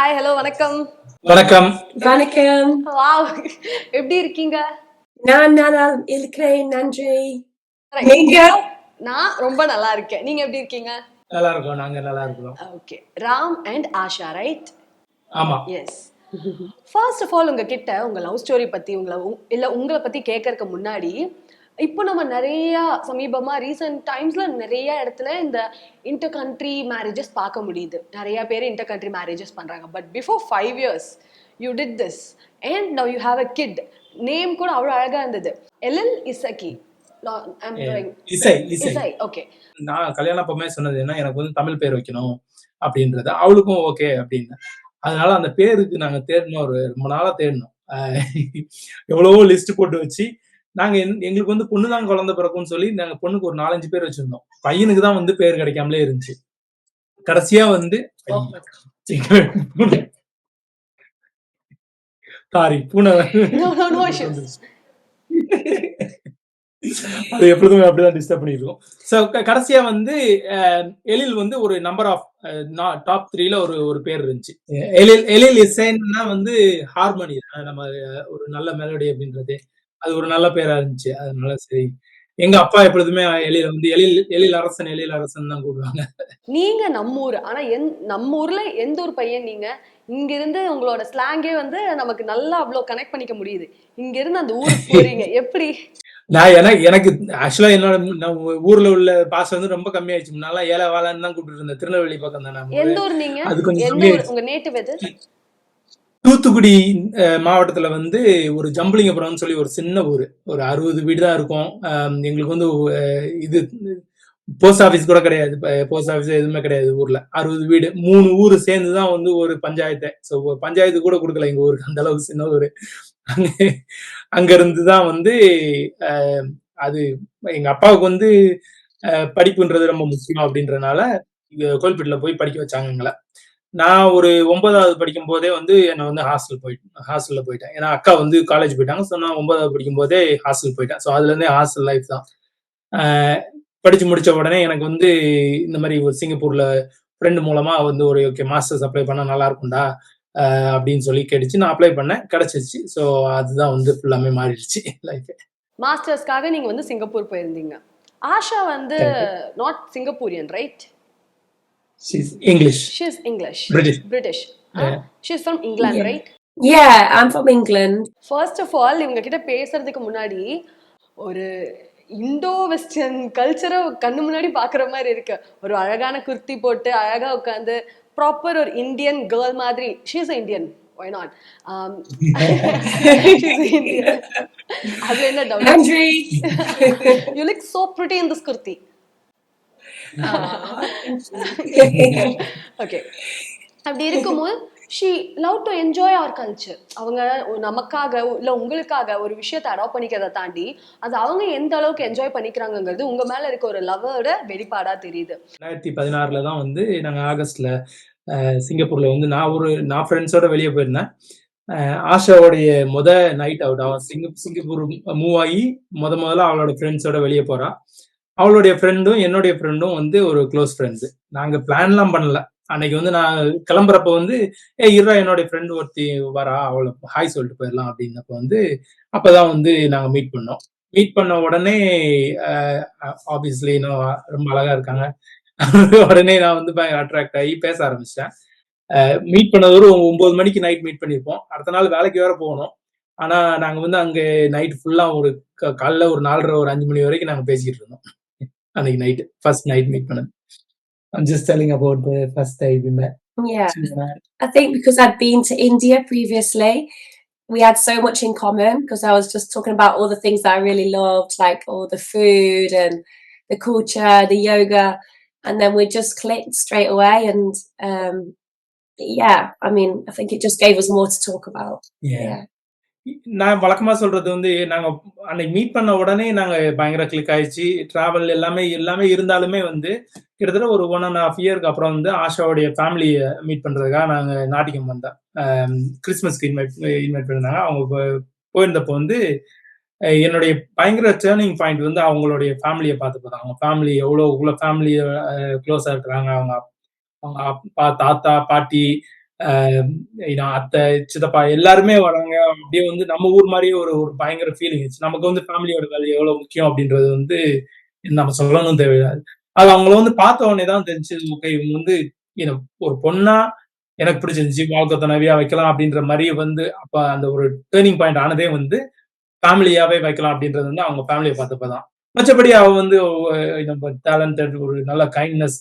Hi hello வணக்கம். வணக்கம். வணக்கம். வாவ் எப்படி இருக்கீங்க? நான் நல்லா இருக்கிறேன். நன்றி. நீங்க? நான் ரொம்ப நல்லா இருக்கேன். நீங்க எப்படி இருக்கீங்க? நல்லா இருக்கோம். நாங்க நல்லா இருக்கிறோம். Okay Ram and Asha right ஆமா. எஸ் ஃபர்ஸ்ட் ஆஃப் ஆல் உங்ககிட்ட உங்க லவ் ஸ்டோரி பத்தி உங்களை இல்ல உங்களை பத்தி கேட்கறதுக்கு முன்னாடி இப்போ நம்ம நிறைய சமீபமா ரீசெண்ட் டைம்ஸ்ல நிறைய இடத்துல இந்த இன்டர் கண்ட்ரி மேரேஜஸ் பார்க்க முடியுது. நிறைய பேர் இன்டர் கண்ட்ரி மேரேஜஸ் பண்றாங்க. But before five years you did this and now you have a kid name கூட அவ்வளோ அழகா இருந்தது. எல்எல் இசக்கி நான் கல்யாணம் அப்பமே சொன்னது என்ன? எனக்கு வந்து தமிழ் பேர் வைக்கணும் அப்படின்றது. அவளுக்கும் ஓகே அப்படின்னு. அதனால அந்த பேருக்கு நாங்க தேடினோம். ஒரு ரொம்ப நாளா தேடினோம். எவ்வளவோ லிஸ்ட் போட்டு வச்சு நாங்க எங்களுக்கு வந்து பொண்ணு தான் குழந்தை பிறக்கும்னு சொல்லி நாங்க பொண்ணுக்கு ஒரு நாலஞ்சு பேர் வச்சிருந்தோம். பையனுக்கு தான் வந்து பேர் கிடைக்காமலே இருந்துச்சு. கடைசியா வந்து சாரி பூனை. அது எப்பொழுதுமே அப்படிதான் டிஸ்டர்ப் பண்ணிருக்கோம் ஸோ கடைசியா வந்து எழில் வந்து ஒரு நம்பர் ஆஃப் டாப் த்ரீல ஒரு ஒரு பேர் இருந்துச்சு. எழில் எழில் இசைன்னா வந்து ஹார்மோனி நம்ம ஒரு நல்ல மெலடி அப்படின்றது. அது ஒரு நல்ல பேரா இருந்துச்சு. அதனால சரி. எங்க அப்பா எப்பொழுதுமே எழில வந்து எழில் எழில் அரசன் எழில் அரசன் தான் கூப்பிடுவாங்க. நீங்க நம்ம ஊர். ஆனா எந் நம்ம ஊர்ல எந்த ஒரு பையன் நீங்க இங்க இருந்து உங்களோட ஸ்லாங்கே வந்து நமக்கு நல்லா அவ்வளோ கனெக்ட் பண்ணிக்க முடியுது. இங்க இருந்து அந்த ஊருக்கு போறீங்க. எப்படி? நான் எனக்கு எனக்கு ஆக்சுவலா என்னோட நம்ம ஊர்ல உள்ள பாஷை வந்து ரொம்ப கம்மியாயிடுச்சு. முன்னால ஏழை வாழன்னு தான் கூப்பிட்டு இருந்தேன். திருநெல்வேலி பக்கம் தான் எந்த ஊர்? நீங்க? அது கொஞ்சம் உங்க நேட்டிவ் எது? தூத்துக்குடி மாவட்டத்தில் மாவட்டத்துல வந்து ஒரு ஜம்பளிங்கபுரம்னு சொல்லி ஒரு சின்ன ஊர். ஒரு அறுபது வீடு தான் இருக்கும். எங்களுக்கு வந்து இது போஸ்ட் ஆபீஸ் கூட கிடையாது. போஸ்ட் ஆபீஸ் எதுவுமே கிடையாது ஊர்ல. அறுபது வீடு மூணு ஊர் சேர்ந்து தான் வந்து ஒரு பஞ்சாயத்தை. ஸோ பஞ்சாயத்து கூட கொடுக்கல எங்க ஊருக்கு அந்த அளவுக்கு சின்ன ஊர். அங்க இருந்து தான் வந்து அது எங்க அப்பாவுக்கு வந்து படிப்புன்றது ரொம்ப முக்கியம் அப்படின்றனால இங்க கோயில்பேட்டில் போய் படிக்க வச்சாங்க எங்களை. நான் ஒரு ஒன்பதாவது படிக்கும் போதே வந்து என்னை வந்து ஹாஸ்டல் போயிட்டு ஹாஸ்டல்ல போயிட்டேன். ஏன்னா அக்கா வந்து காலேஜ் போயிட்டாங்க. ஸோ நான் ஒன்பதாவது படிக்கும் போதே ஹாஸ்டல் போயிட்டேன். ஸோ அதுல இருந்தே ஹாஸ்டல் லைஃப் தான். படிச்சு முடிச்ச உடனே எனக்கு வந்து இந்த மாதிரி ஒரு சிங்கப்பூர்ல ஃப்ரெண்டு மூலமா வந்து ஒரு ஓகே மாஸ்டர்ஸ் அப்ளை பண்ணா நல்லா இருக்கும்டா. அப்படின்னு சொல்லி கேட்டுச்சு. நான் அப்ளை பண்ணேன். கிடைச்சிருச்சு. ஸோ அதுதான் வந்து ஃபுல்லாமே மாறிடுச்சு லைஃப் மாஸ்டர்ஸ்க்காக நீங்க வந்து சிங்கப்பூர் போயிருந்தீங்க. ஆஷா வந்து not Singaporean right English she is English British British Yeah. Is from England Yeah. Right Yeah, I'm from England. First of all இவங்க கிட்ட பேசுறதுக்கு முன்னாடி ஒரு இண்டோ வெஸ்டர்ன் கல்ச்சரை கண்ணு முன்னாடி பாக்குற மாதிரி இருக்கு. ஒரு அழகான குர்த்தி போட்டு அழகா உட்காந்து ப்ராப்பர் ஒரு இந்தியன் கேர்ள் மாதிரி. ஷீஸ் இந்தியன் ஒய் நாட் அது என்ன doubt. You look so pretty in this kurti okay அப்படி இருக்கும்போது she love to enjoy our culture அவங்க நமக்காக இல்ல உங்களுக்காக ஒரு விஷயத்தை அடாப்ட் பண்ணிக்கிறத தாண்டி அது அவங்க எந்த அளவுக்கு என்ஜாய் பண்ணிக்கிறாங்கங்கிறது உங்க மேல இருக்க ஒரு லவ்வோட வெளிப்பாடா தெரியுது. ரெண்டாயிரத்தி பதினாறுல தான் வந்து நாங்கள் ஆகஸ்ட்ல அஹ், சிங்கப்பூர்ல வந்து நான் ஒரு நான் ஃப்ரெண்ட்ஸோட வெளியே போயிருந்தேன். ஆஷாவுடைய முத நைட் அவுட் அவன் சிங்க சிங்கப்பூர் மூவ் ஆகி முத முதல்ல அவளோட ஃப்ரெண்ட்ஸோட வெளியே போறா. அவளுடைய ஃப்ரெண்டும் என்னுடைய ஃப்ரெண்டும் வந்து ஒரு க்ளோஸ் ஃப்ரெண்ட்ஸு நாங்கள் பிளான்லாம் பண்ணல. அன்னைக்கு வந்து நான் கிளம்புறப்ப வந்து ஏ இருடா என்னுடைய ஃப்ரெண்டு ஒருத்தி வரா அவளை ஹாய் சொல்லிட்டு போயிடலாம். அப்படின்னப்ப வந்து அப்பதான் வந்து நாங்கள் மீட் பண்ணோம். மீட் பண்ண உடனே ஆப்வியஸ்லி இன்னும் ரொம்ப அழகா இருக்காங்க. உடனே நான் வந்து அட்ராக்ட் ஆகி பேச ஆரம்பிச்சிட்டேன். மீட் பண்ணது ஒரு ஒன்பது மணிக்கு நைட் மீட் பண்ணியிருப்போம் அடுத்த நாள் வேலைக்கு வேற போகணும். ஆனா நாங்க வந்து அங்க நைட் ஃபுல்லா ஒரு க- காலைல ஒரு நாலரை ஒரு அஞ்சு மணி வரைக்கும் நாங்க பேசிக்கிட்டு இருந்தோம். அன்னைக்கு நைட் ஃபர்ஸ்ட் நைட் மீட் பண்ணது I'm just telling about the first time we met. Yeah, I think because I'd been to India previously, we had so much in common because I was just talking about all the things that I really loved, like all the food and the culture, the yoga, and then we just clicked straight away. And um, yeah, I mean, I think it just gave us more to talk about. Yeah. Yeah. நான் வழக்கமா சொல்றது வந்து நாங்க அன்னைக்கு meet பண்ண உடனே நாங்க பயங்கர கிளிக் ஆயிடுச்சு. டிராவல் எல்லாமே எல்லாமே இருந்தாலுமே வந்து கிட்டத்தட்ட ஒரு ஒன் அண்ட் ஹாஃப் இயருக்கு அப்புறம் வந்து ஆஷாவுடைய ஃபேமிலியை மீட் பண்றதுக்காக நாங்க நாட்டிகம் வந்தோம். கிறிஸ்மஸ்க்கு இன்வைட் இன்வைட் பண்ணிருந்தாங்க. அவங்க போயிருந்தப்போ வந்து என்னுடைய பயங்கர டேர்னிங் பாயிண்ட் வந்து அவங்களுடைய ஃபேமிலியை பார்த்து பார்த்தா அவங்க ஃபேமிலி எவ்வளோ உள்ள ஃபேமிலி க்ளோஸாக இருக்கிறாங்க. அவங்க அவங்க அப்பா தாத்தா பாட்டி அத்தை சித்தப்பா எல்லாருமே வராங்க. அப்படியே வந்து நம்ம ஊர் மாதிரியே ஒரு ஒரு பயங்கர ஃபீலிங் நமக்கு வந்து ஃபேமிலியோட வேலை எவ்வளவு முக்கியம் அப்படின்றது வந்து நம்ம சொல்லணும் தேவையில்லாது அது அவங்கள வந்து பார்த்த உடனே தான் தெரிஞ்சு ஓகே இவங்க வந்து ஒரு பொண்ணா எனக்கு பிடிச்சிருந்துச்சு வாழ்க்கை துணைவியா வைக்கலாம் அப்படின்ற மாதிரி வந்து அப்ப அந்த ஒரு டேர்னிங் பாயிண்ட் ஆனதே வந்து ஃபேமிலியாவே வைக்கலாம் அப்படின்றது வந்து அவங்க ஃபேமிலியை பார்த்தப்பதான் மற்றபடி அவ வந்து டேலண்டட் ஒரு நல்ல கைண்ட்னஸ்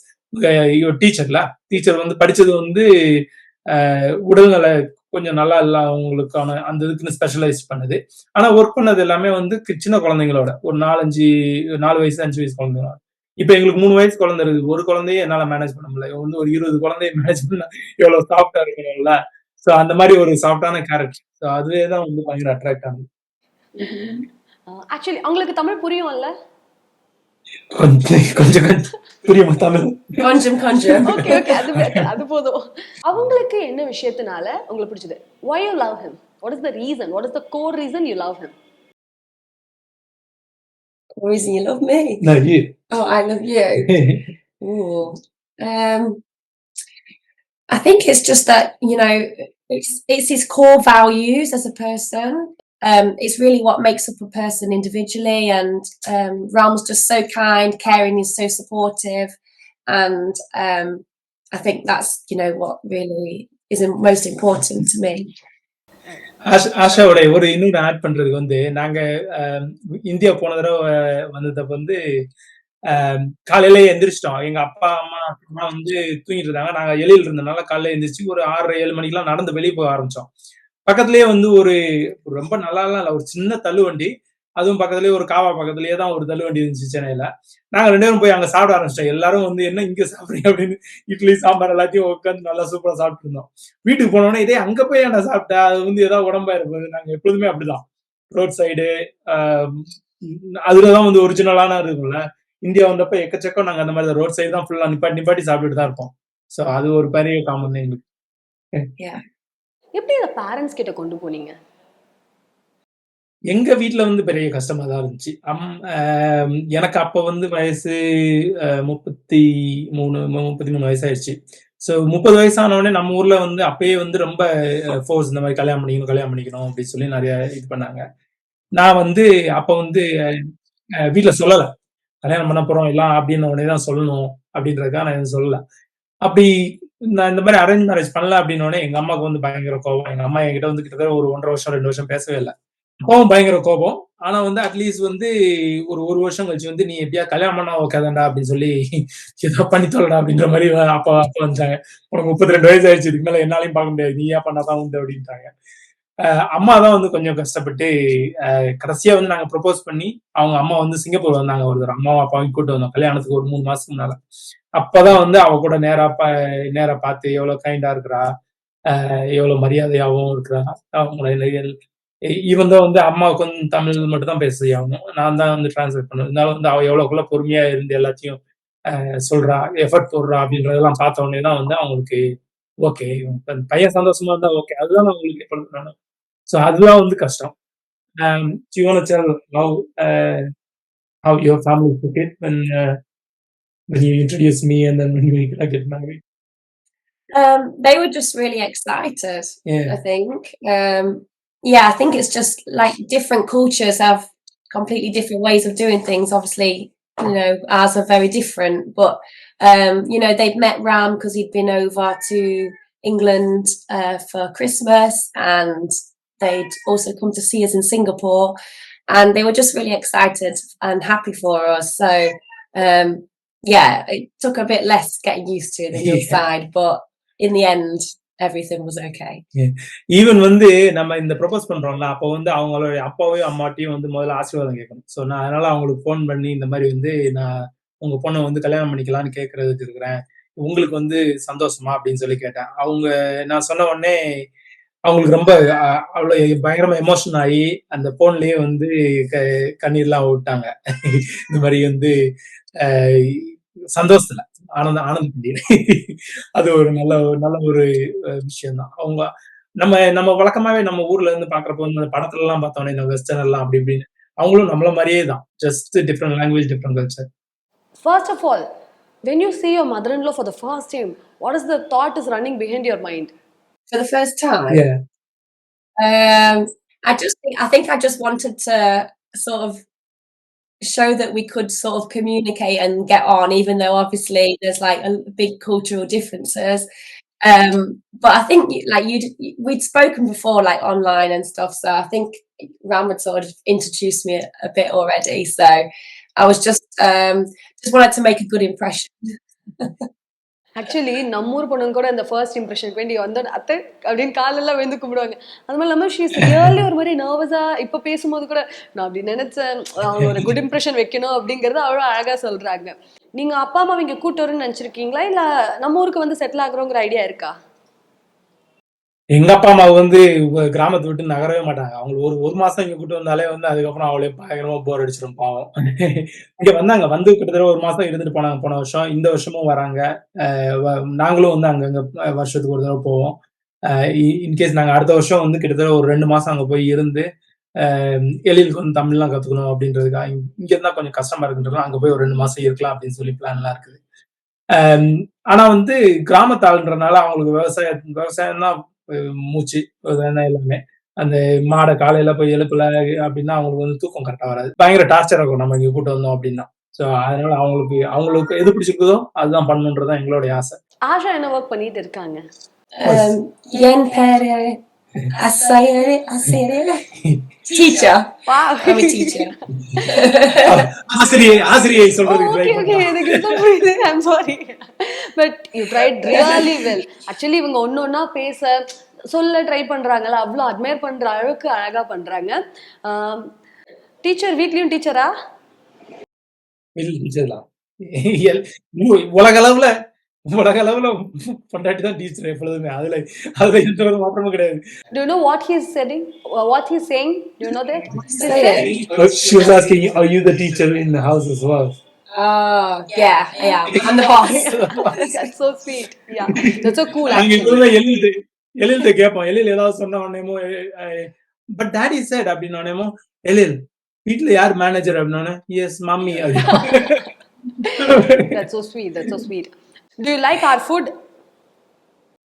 டீச்சர்ல டீச்சர் வந்து படிச்சது வந்து உடல்நல கொஞ்சம் நல்லா இல்லை அவங்களுக்கான அந்த இதுக்குன்னு ஸ்பெஷலைஸ் பண்ணுது. ஆனால் ஒர்க் பண்ணது எல்லாமே வந்து சின்ன குழந்தைங்களோட. ஒரு நாலஞ்சு நாலு வயசு அஞ்சு வயசு குழந்தைங்களோட. இப்போ எங்களுக்கு மூணு வயசு குழந்தை இருக்குது. ஒரு குழந்தைய என்னால் மேனேஜ் பண்ண முடியல. வந்து ஒரு இருபது குழந்தைய மேனேஜ் பண்ண எவ்வளோ சாஃப்டா இருக்கணும்ல? ஸோ அந்த மாதிரி ஒரு சாஃப்டான கேரக்டர் ஸோ அதுவே தான் வந்து பயங்கர அட்ராக்ட் ஆகுது ஆக்சுவலி அவங்களுக்கு தமிழ் புரியும்ல? கொஞ்சம் கொஞ்சம் கொஞ்சம் புரியும் Tamil Conjum, conjum. Okay okay அது better, அது போதும் அவங்களுக்கு என்ன விஷயத்தினால உங்களுக்கு பிடிச்சது why you love him what is the reason what is the core reason you love him What reason you love me? No, you. Oh, I love you. Ooh. Um, I think it's just that you know it's it's his core values as a person. Um, it's really what makes up a person individually, and um, Ram's just so kind, caring, is so supportive, and um, I think that's you know what really is most important to me. ஆஷாவோட ஒரு இன்னொரு add பண்றதுக்கு வந்து நாங்க um, India போன தடவை வந்ததப்ப வந்து ஆம், காலையில எந்திரிச்சிட்டோம். எங்க அப்பா அம்மா அம்மா வந்து தூங்கிட்டு இருந்தாங்க. நாங்க எழில் இருந்தனால காலையில எந்திரிச்சு ஒரு ஆறு ஏழு மணிக்கெல்லாம் நடந்து வெளியே போக ஆரம்பிச்சோம். பக்கத்துலயே வந்து ஒரு ரொம்ப நல்லாலாம் இல்லை ஒரு சின்ன தள்ளுவண்டி. அதுவும் பக்கத்துலயே ஒரு காவா பக்கத்துலயே தான் ஒரு தள்ளுவண்டி இருந்துச்சு சென்னையில. நாங்க ரெண்டு பேரும் போய் அங்க சாப்பிட ஆரம்பிச்சிட்டோம். எல்லாரும் வந்து என்ன இங்க சாப்பிடுறீங்க? அப்படின்னு இட்லி சாம்பார் எல்லாத்தையும் உட்காந்து நல்லா சூப்பரா சாப்பிட்டு இருந்தோம். வீட்டுக்கு போனோடனே இதே அங்க போய் என்ன சாப்பிட்டேன் அது வந்து ஏதாவது உடம்பா இருப்பது. நாங்க எப்பொழுதுமே அப்படிதான். ரோட் சைடு அதுலதான் வந்து ஒரிஜினலான இருக்கும்ல. இந்தியா வந்தப்ப எக்கச்சக்கம் நாங்க அந்த மாதிரி ரோட் சைடு தான் ஃபுல்லா நிப்பாட்டி நிப்பாட்டி சாப்பிட்டுட்டு தான் இருப்போம். சோ அது ஒரு பெரிய காமன் எங்களுக்கு. எப்படி அதை பேரண்ட்ஸ் கிட்ட கொண்டு போனீங்க? எங்க வீட்டுல வந்து பெரிய கஷ்டமா தான் இருந்துச்சு. அம் எனக்கு அப்ப வந்து வயசு முப்பத்தி மூணு முப்பத்தி மூணு வயசாயிருச்சு ஸோ முப்பது வயசான உடனே நம்ம ஊர்ல வந்து அப்பயே வந்து ரொம்ப ஃபோர்ஸ் இந்த மாதிரி கல்யாணம் பண்ணிக்கணும் கல்யாணம் பண்ணிக்கணும் அப்படின்னு சொல்லி நிறைய இது பண்ணாங்க. நான் வந்து அப்ப வந்து அஹ், வீட்ல சொல்லல. கல்யாணம் பண்ண போறோம் எல்லாம் அப்படின்னு உடனே தான் சொல்லணும் அப்படின்றதுக்காக நான் எதுவும் சொல்லல. அப்படி நான் இந்த மாதிரி அரேஞ்ச் மேரேஜ் பண்ணல அப்படின்னு எங்க அம்மாவுக்கு வந்து பயங்கர கோபம். எங்க அம்மா என்கிட்ட வந்து கிட்டத்தட்ட ஒரு ஒன்றரை வருஷம் ரெண்டு வருஷம் பேசவே இல்லை. கோபம் பயங்கர கோபம். ஆனா வந்து அட்லீஸ்ட் வந்து ஒரு ஒரு வருஷம் கழிச்சு வந்து நீ எப்படியா கல்யாணம் பண்ணா ஓகேதான்டா அப்படின்னு சொல்லி ஏதோ பண்ணி தொல்லடா அப்படின்ற மாதிரி அப்பா அப்பா வந்தாங்க. உனக்கு முப்பத்தி ரெண்டு வயசு ஆயிடுச்சு இதுக்கு மேல என்னாலையும் பார்க்க முடியாது. நீயா பண்ணாதான் உண்டு அப்படின்ட்டாங்க. அம்மா தான் வந்து கொஞ்சம் கஷ்டப்பட்டு அஹ் கடைசியா வந்து நாங்க ப்ரொபோஸ் பண்ணி அவங்க அம்மா வந்து சிங்கப்பூர் வந்தாங்க ஒரு அம்மா அம்மாவும் அப்பாவையும் கூட்டு வந்தோம். கல்யாணத்துக்கு ஒரு மூணு மாசத்துக்கு முன்னால. அப்பதான் வந்து அவ கூட நேரா பா நேரா பார்த்து எவ்வளவு கைண்டா இருக்கிறா எவ்வளவு மரியாதையாகவும் இருக்கிறா அவங்கள ஈவன் தான் வந்து அம்மாவுக்கு வந்து தமிழ் மட்டும் தான் பேச ஆகணும். நான் தான் வந்து டிரான்ஸ்லேட் பண்ணுவேன் இருந்தாலும் வந்து அவ எவ்வளவுக்குள்ள பொறுமையா இருந்து எல்லாத்தையும் சொல்றா எஃபர்ட் போடுறா அப்படின்றதெல்லாம் பார்த்த உடனே தான் வந்து அவங்களுக்கு ஓகே பையன் சந்தோஷமா இருந்தா ஓகே அதுதான் அவங்களுக்கு எப்பொழுது ஸோ அதுதான் வந்து கஷ்டம். சிவன channel how how your family took when you introduced me and then when we get married Um, they were just really excited. yeah I think. Um, yeah, I think it's just like different cultures have completely different ways of doing things. Obviously, you know, ours are very different, but um, you know, they'd met Ram because he'd been over to England uh, for Christmas, and they'd also come to see us in Singapore, and they were just really excited and happy for us. So, um, yeah, it took a bit less getting used to the Yeah. side, but in the end, everything was okay. Even வந்து நம்ம இந்த propose பண்றோம்ல அப்போ வந்து அவங்களுடைய அப்பாவையும் அம்மாட்டையும் வந்து முதல்ல ஆசீர்வாதம் கேட்கணும் ஸோ நான் அதனால அவங்களுக்கு ஃபோன் பண்ணி இந்த மாதிரி வந்து நான் உங்க பொண்ணை வந்து கல்யாணம் பண்ணிக்கலாம்னு கேட்கறதுக்கு இருக்கிறேன் உங்களுக்கு வந்து சந்தோஷமா அப்படின்னு சொல்லி கேட்டேன் அவங்க நான் சொன்ன உடனே அவங்களுக்கு ரொம்ப அவ்வளோ அவ்வளவு பயங்கரமா எமோஷன் ஆகி அந்த போன்லயே வந்து க கண்ணீர்லாம் விட்டாங்க. இந்த மாதிரி வந்து சந்தோஷத்துல ஆனந்த ஆனந்த கண்ணீர் அது ஒரு நல்ல ஒரு நல்ல ஒரு விஷயம் தான் அவங்க நம்ம நம்ம வழக்கமாவே நம்ம ஊர்ல இருந்து பாக்குறப்போ வந்து அந்த படத்துல எல்லாம் பார்த்தோன்னே இந்த வெஸ்டர்ன் எல்லாம் அப்படி இப்படின்னு அவங்களும் நம்மள மாதிரியே தான். Just different language different culture first of all when you see your mother in law for the first time what is the thought is running behind your mind for the first time. Yeah. Um, I just think I think I just wanted to sort of show that we could sort of communicate and get on, even though obviously there's like a big cultural differences. Um, but I think like you we'd spoken before like online and stuff, so I think Ram had sort of introduced me a, a bit already. So I was just um, just wanted to make a good impression. Actually நம்ம ஊர் பொண்ணுங்க கூட இந்த first இம்ப்ரெஷனுக்கு வேண்டி வந்து அத்தை அப்படின்னு காலெல்லாம் விழுந்து கும்பிடுவாங்க. அது மாதிரி இல்லாமல் ஷீஸ் ரியலி ஒரு மாதிரி நர்வஸா இப்போ பேசும்போது கூட நான் அப்படி நினைச்சேன் அவங்க ஒரு குட் இம்ப்ரெஷன் வைக்கணும் அப்படிங்கறது அவ்வளோ அழகா சொல்றாங்க. நீங்க அப்பா அம்மா இங்க கூட்டு வரும்னு நினைச்சிருக்கீங்களா? இல்ல நம்ம ஊருக்கு வந்து செட்டில் ஆகுறோங்கிற ஐடியா இருக்கா? எங்க அப்பா அம்மா வந்து கிராமத்தை விட்டு நகரவே மாட்டாங்க. அவங்களுக்கு ஒரு ஒரு மாசம் இங்க கூட்டு வந்தாலே வந்து அதுக்கப்புறம் அவளே பயங்கரமா போர் அடிச்சிடும் பாவம். இங்க வந்தாங்க. வந்து கிட்டத்தட்ட ஒரு மாசம் இருந்துட்டு போனாங்க. போன வருஷம் இந்த வருஷமும் வராங்க. வ- நாங்களும் வந்து அங்கங்க வருஷத்துக்கு ஒரு தடவை போவோம். இன்கேஸ் நாங்க அடுத்த வருஷம் வந்து கிட்டத்தட்ட ஒரு ரெண்டு மாசம் அங்க போய் இருந்து அஹ் எழிலுக்கு வந்து தமிழ்லாம் கத்துக்கணும் அப்படின்றதுக்காக இங்க இருந்தா கொஞ்சம் கஷ்டமா இருக்குன்றதுனால அங்க போய் ஒரு ரெண்டு மாசம் இருக்கலாம் அப்படின்னு சொல்லி பிளான்லாம் இருக்குது. ஆனா வந்து கிராமத்தாளுன்றனால அவங்களுக்கு விவசாய விவசாயம் தான் மூச்சு அதுதானே எல்லாமே. அந்த மாடை காலையில போய் எழுப்பல அப்படின்னா அவங்களுக்கு வந்து தூக்கம் கரெக்டா வராது. பயங்கர டார்ச்சர் இருக்கும் நம்ம இங்க கூட்டு வந்தோம் அப்படின்னா. சோ அதனால அவங்களுக்கு அவங்களுக்கு எது பிடிச்சிருக்குதோ அதுதான் பண்ணணுன்றதுதான் எங்களுடைய ஆசை. ஆஷா என்ன ஒர்க் பண்ணிட்டு இருக்காங்க? Um, yen asayere asayere teacher. Wow. I'm a teacher. ஆசிரியை ஆசிரியை சொல்றதுக்கு ட்ரை ஓகே எனக்கு இப்போ புரியுது I'm sorry but you tried really well actually இவங்க ஒன்று ஒன்றா பேச சொல்ல ட்ரை பண்றாங்கல்ல அவ்வளோ அட்மையர் பண்ற அளவுக்கு அழகா பண்றாங்க. டீச்சர் வீட்லயும் டீச்சரா டீச்சர்லாம் உலக அளவுல உலக அளவுல பொண்டாட்டி தான் டீச்சர் எப்பொழுதுமே அதுல அதுல எந்த ஒரு மாற்றமும் கிடையாது Do you know what he's saying? Uh, What he's saying? Do you know that? Say it. She was asking, are you the teacher in the house as well? Oh, yeah, I am. I'm the boss. That's so sweet. Yeah, that's so cool. நாங்க Actually. எப்பவுமே எழில்ட்டு எழில்ட்டு கேட்போம் எழில் ஏதாவது சொன்ன உடனேமோ but daddy side அப்படின்னு உடனேமோ எழில் வீட்ல யார் manager அப்படின்னோடனே yes mummy That's so sweet. That's so sweet. Do you like our food?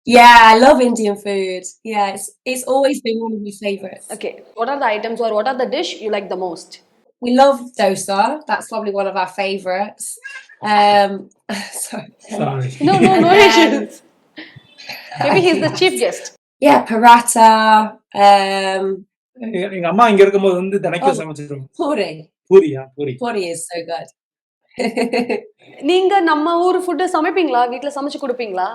Yeah, I love Indian food. Yeah, it's it's always been one of my favorites. Okay. What are the items or what are the dish you like the most? We love dosa. That's probably one of our favorites. Um, sorry. Sorry No, no, no Um, issues. Maybe he's the chief guest. Yeah, paratha. Um, எங்க அம்மா இங்க இருக்கும்போது வந்து Oh. தினைக்கும் சமைச்சிருவோம் puri. Puriya puri Puri is so good. நீங்க நம்ம ஊர் food சமைப்பீங்களா? வீட்ல சமைச்சு கொடுப்பீங்களா?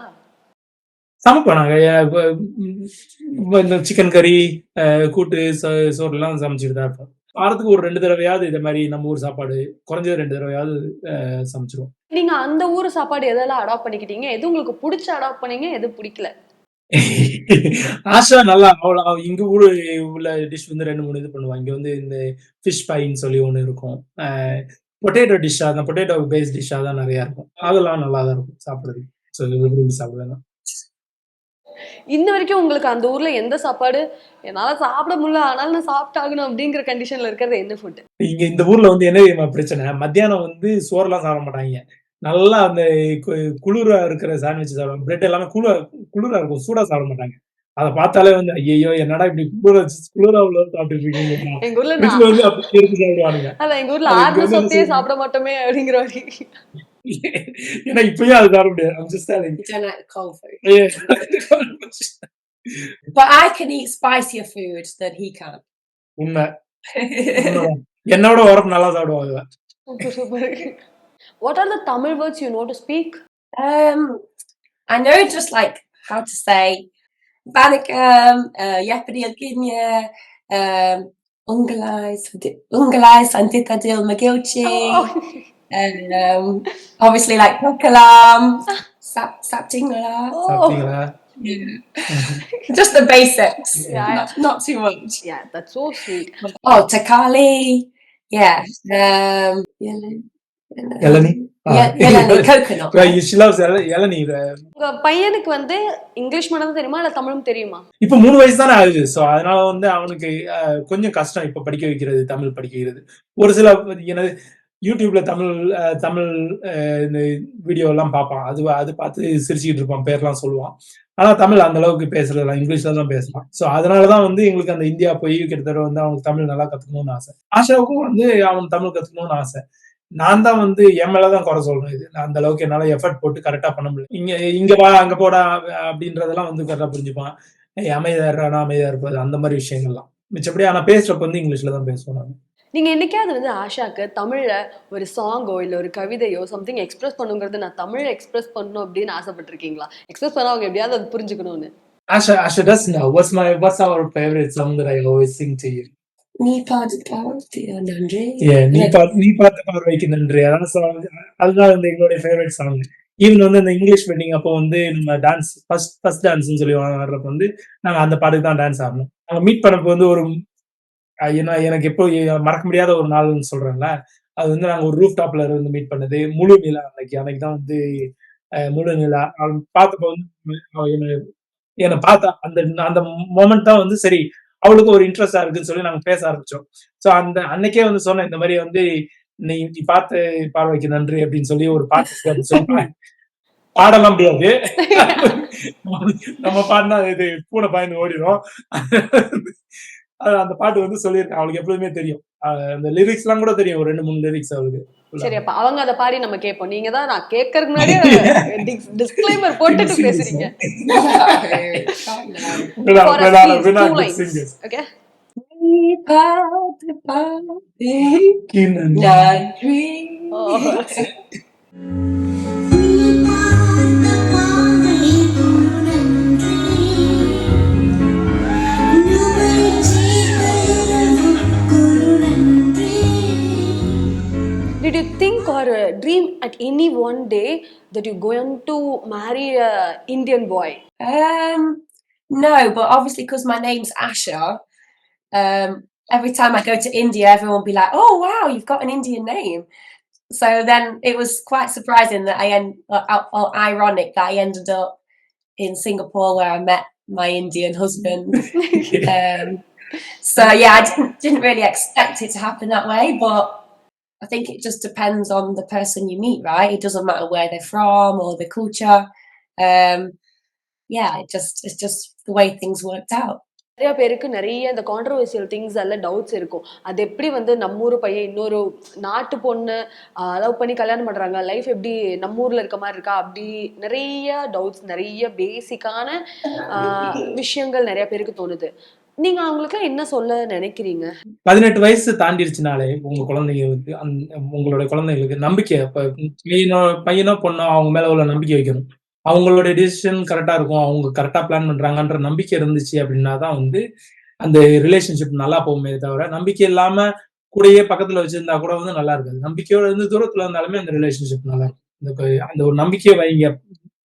சமைப்போம். நாங்க அஹ் வ- ம், இந்த சிக்கன் கறி கூட்டு சோ- சோறு எல்லாம் சமைச்சிட்டு தான் இருப்போம். வாரத்துக்கு ஒரு ரெண்டு தடவையாவது இந்த மாதிரி நம்ம ஊர் சாப்பாடு குறைஞ்சது ரெண்டு தடவையாவது சமைச்சிருவோம். நீங்க அந்த ஊர் சாப்பாடு எதெல்லாம் அடாப்ட் பண்ணிக்கிட்டீங்க? எது உங்களுக்கு பிடிச்ச அடாப்ட் பண்ணீங்க? எது பிடிக்கல? ஆஷா நல்லா அவள அவ இங்க ஊரு உள்ள டிஷ் வந்து ரெண்டு மூணு இது பண்ணுவா. இங்க வந்து இந்த ஃபிஷ் பைன்னு சொல்லி ஒண்ணு இருக்கும். பொட்டேட்டோ டிஷ்ஷா அந்த பொட்டேட்டோ பேஸ் டிஷ்ஷா தான் நிறைய இருக்கும். அதெல்லாம் நல்லா தான் இருக்கும் சாப்பிடுறதுக்கு. ஸோ விரும்பி சாப்பிடுவேன். இன்ன வரைக்கும் உங்களுக்கு அந்த ஊர்ல எந்த சாப்பாடு என்னால சாப்பிட முடியல ஆனாலும் நான் சாப்பிட்டாகணும் அப்படிங்கிற கண்டிஷன்ல இருக்கிறது என்ன ஃபுட் இங்க இந்த ஊர்ல வந்து என்ன பிரச்சனை? மத்தியானம் வந்து சோறுலாம் சாப்பிட மாட்டாங்க. நல்லா அந்த குளிரா இருக்கிற சாண்ட்விச் சாப்பிடுவாங்க. பிரெட் எல்லாமே குளிரா குளிரா இருக்கும். சூடா சாப்பிட மாட்டாங்க. அதை பார்த்தாலே வந்து ஐயோ என்னடா இப்படி குளிர குளிரா உள்ள சாப்பிட்டு இருக்கீங்க எங்க ஊர்ல ஃப்ரிட்ஜ்ல நான் வந்து அப்படி எடுத்து சாப்பிடுவானுங்க அதான் எங்க ஊர்ல அது இங்க ஆறு வந்து என்ன சொத்தையே செய்யணும்? சாப்பிட மாட்டோமே அப்படிங்கிற மாதிரி ஏன்னா இப்பயும் அது சாப்பிட முடியாது I'm just telling I don't like the cold food. you. Yeah. But I can eat spicier food than he can. உண்மை உண்மைதான். என்னோட உரப்பு நல்லா சாப்பிடுவாங்க super super what are the Tamil words you know to speak Um, I know just like how to say Banneken, Jeopardy Guinea, um, Ungalais, Dita Dil McGilchy. Oh. oh. And um, obviously, like Pokalam, ah. Sap Saptingla, oh. Sap yeah. Just the basics. Yeah. Not, not, too much. Yeah, that's all sweet. Oh, Takali. Yeah. Um, yeah. இளநீ உங்க பையனுக்கு வந்து English மட்டும் தெரியுமா இல்ல தமிழும் தெரியுமா? இப்ப மூணு வயசு தானே ஆகுது சோ அதனால வந்து அவனுக்கு கொஞ்சம் கஷ்டம் இப்ப படிக்க வைக்கிறது தமிழ் படிக்க வைக்கிறது ஒரு சில எனது யூடியூப்ல தமிழ் அஹ், தமிழ் இந்த வீடியோ எல்லாம் பார்ப்பான். அது அது பார்த்து சிரிச்சுக்கிட்டு இருப்பான் பேர்லாம் சொல்லுவான். ஆனா தமிழ் அந்த அளவுக்கு பேசுறதில்ல இங்கிலீஷ்ல தான் பேசலாம் ஸோ அதனாலதான் வந்து எங்களுக்கு அந்த இந்தியா போய் கிட்டத்தட்ட வந்து அவனுக்கு தமிழ் நல்லா கத்துக்கணும்னு ஆசை. ஆஷாவுக்கும் வந்து அவன் தமிழ் கத்துக்கணும்னு ஆசை. நான் தான் வந்து என் மேலதான் குறை சொல்லணும் இது. நான் அந்த அளவுக்கு என்னால எஃபர்ட் போட்டு கரெக்டா பண்ண முடியல. இங்க இங்க வா அங்க போடா அப்படின்றதெல்லாம் வந்து கரெக்டா புரிஞ்சுப்பான். அமைதியா இருறானா அமைதியா இருப்பாது அந்த மாதிரி விஷயங்கள்லாம். மிச்சப்படி ஆனா பேசுறப்ப வந்து இங்கிலீஷ்ல தான் பேசுவோம் நாங்க நீங்க என்னைக்காவது வந்து ஆஷாக்கு தமிழ்ல ஒரு சாங்கோ இல்ல ஒரு கவிதையோ சம்திங் எக்ஸ்பிரஸ் பண்ணுங்கிறது நான் தமிழ்ல எக்ஸ்பிரஸ் பண்ணணும் அப்படின்னு ஆசைப்பட்டிருக்கீங்களா? எக்ஸ்பிரஸ் பண்ண அவங்க எப்படியாவது அது புரிஞ்சுக்கணும்னு. Asha, Asha does know. What's my what's our favorite song that I always sing to you? நீ பார்த்து நன்றி. நீ பார்த்து நீ பார்த்து பார்வைக்கு நன்றி. அதான் சாங் அதுதான் வந்து எங்களுடைய ஃபேவரட் சாங் ஈவன் வந்து இந்த இங்கிலீஷ் வெட்டிங் அப்போ வந்து நம்ம டான்ஸ் ஃபர்ஸ்ட் ஃபர்ஸ்ட் டான்ஸ்னு சொல்லி ஆடுறப்ப வந்து நாங்க அந்த பாட்டுக்கு தான் டான்ஸ் ஆடணும் நாங்க மீட் பண்ணப்போ வந்து ஒரு ஏன்னா எனக்கு எப்போ மறக்க முடியாத ஒரு நாள்னு சொல்றேன்ல. அது வந்து நாங்க ஒரு ரூஃப் டாப்ல இருந்து மீட் பண்ணது. முழு நிலா அன்னைக்கு. அன்னைக்கு தான் வந்து முழு நிலா. அவன் பார்த்தப்ப வந்து என்னை என்னை பார்த்தா அந்த அந்த மொமெண்ட் தான் வந்து சரி அவளுக்கு ஒரு இன்ட்ரெஸ்டா இருக்குன்னு சொல்லி நாங்க பேச ஆரம்பிச்சோம். சோ அந்த அன்னைக்கே வந்து சொன்னேன் இந்த மாதிரி வந்து நீ பார்த்த பார்வைக்கு நன்றி அப்படின்னு சொல்லி ஒரு பாட்டு சொன்னேன். பாடலாம் முடியாது. நம்ம பாடினா இது பூனை பாய்ந்து ஓடிடும் அந்த பாட்டு வந்து சொல்லியிருக்கேன். அவளுக்கு எப்பொழுதுமே தெரியும். அந்த லிரிக்ஸ் எல்லாம் கூட தெரியும். ஒரு ரெண்டு மூணு லிரிக்ஸ் அவளுக்கு. சரி அப்ப அவங்க அதை பாடி நம்ம கேட்போம். நீங்க தான் நான் கேட்கறதுக்கு முன்னாடியே டிஸ்க்ளைமர் போட்டுட்டு பேசுறீங்க. We're not- For we're at any one day that you're going to marry a Indian boy? Um, no, but obviously because my name's Asha, um, every time I go to India, everyone will be like, "Oh wow, you've got an Indian name." So then it was quite surprising that I end, or, or ironic that I ended up in Singapore where I met my Indian husband. um, so yeah, I didn't didn't really expect it to happen that way, but I think it just depends on the person you meet, right? It doesn't matter where they're from or the culture. Um, yeah, it just it's just the way things worked out. நிறைய பேருக்கு நிறைய இந்த controversial things எல்லாம் doubts இருக்கும் அது எப்படி வந்து நம்ம ஊர் பையன் இன்னொரு நாட்டு பொண்ணு லவ் பண்ணி கல்யாணம் பண்றாங்க லைஃப் எப்படி நம்ம ஊர்ல இருக்க மாதிரி இருக்கா அப்படி நிறைய டவுட்ஸ் நிறைய பேசிக்கான விஷயங்கள் நிறைய பேருக்கு தோணுது நீங்க அவங்களுக்கு என்ன சொல்ல நினைக்கிறீங்க? பதினெட்டு வயசு தாண்டிடுச்சுனாலே உங்க குழந்தைங்களுக்கு அந்த உங்களோட குழந்தைங்களுக்கு நம்பிக்கை பையனோ பையனோ பொண்ணோ அவங்க மேல உள்ள நம்பிக்கை வைக்கணும். அவங்களோட டிசிஷன் கரெக்டா இருக்கும். அவங்க கரெக்டா பிளான் பண்றாங்கன்ற நம்பிக்கை இருந்துச்சு அப்படின்னா தான் வந்து அந்த ரிலேஷன்ஷிப் நல்லா போகுமே தவிர நம்பிக்கை இல்லாம கூடயே பக்கத்துல வச்சிருந்தா கூட வந்து நல்லா இருக்காது. நம்பிக்கையோட இருந்து தூரத்துல இருந்தாலுமே அந்த ரிலேஷன்ஷிப் நல்லா இருக்கும். இந்த அந்த ஒரு நம்பிக்கையை வைங்க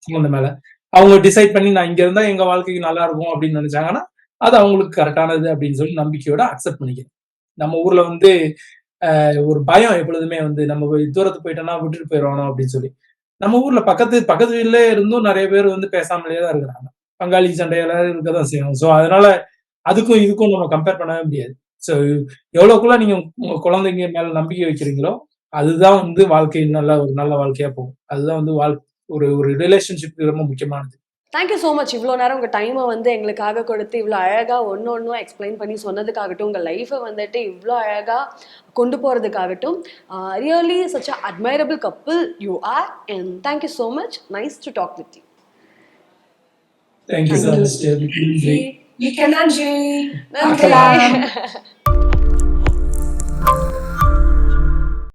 குழந்தை மேல. அவங்க டிசைட் பண்ணி நான் இங்க இருந்தா எங்க வாழ்க்கைக்கு நல்லா இருக்கும் அப்படின்னு நினைச்சாங்கன்னா அது அவங்களுக்கு கரெக்டானது அப்படின்னு சொல்லி நம்பிக்கையோட அக்செப்ட் பண்ணிக்கிறேன் நம்ம ஊர்ல வந்து ஒரு பயம் எப்பொழுதுமே வந்து நம்ம தூரத்துக்கு தூரத்து போயிட்டோம்னா விட்டுட்டு போயிடுவானோ அப்படின்னு சொல்லி. நம்ம ஊர்ல பக்கத்து பக்கத்து வீட்ல இருந்தும் நிறைய பேர் வந்து பேசாமலே தான் இருக்கிறாங்க. பங்காளி சண்டையெல்லாம் இருக்கதான் செய்யணும். ஸோ அதனால அதுக்கும் இதுக்கும் நம்ம கம்பேர் பண்ணவே முடியாது. ஸோ எவ்வளவுக்குள்ள நீங்க உங்க குழந்தைங்க மேல நம்பிக்கை வைக்கிறீங்களோ அதுதான் வந்து வாழ்க்கை நல்ல ஒரு நல்ல வாழ்க்கையா போகும். அதுதான் வந்து வாழ் ஒரு ஒரு ரிலேஷன்ஷிப் ரொம்ப முக்கியமானது. தேங்க்யூ ஸோ மச் இவ்வளோ நேரம் உங்கள் டைமை வந்து எங்களுக்காக கொடுத்து இவ்வளோ அழகாக ஒன்று ஒன்றும் எக்ஸ்பிளைன் பண்ணி சொன்னதுக்காகட்டும் உங்கள் லைஃப்பை வந்துட்டு இவ்வளோ அழகாக கொண்டு போகிறதுக்காகட்டும் really such a admirable couple you are and thank you so much nice to talk with you thank you Andrew. நன்றி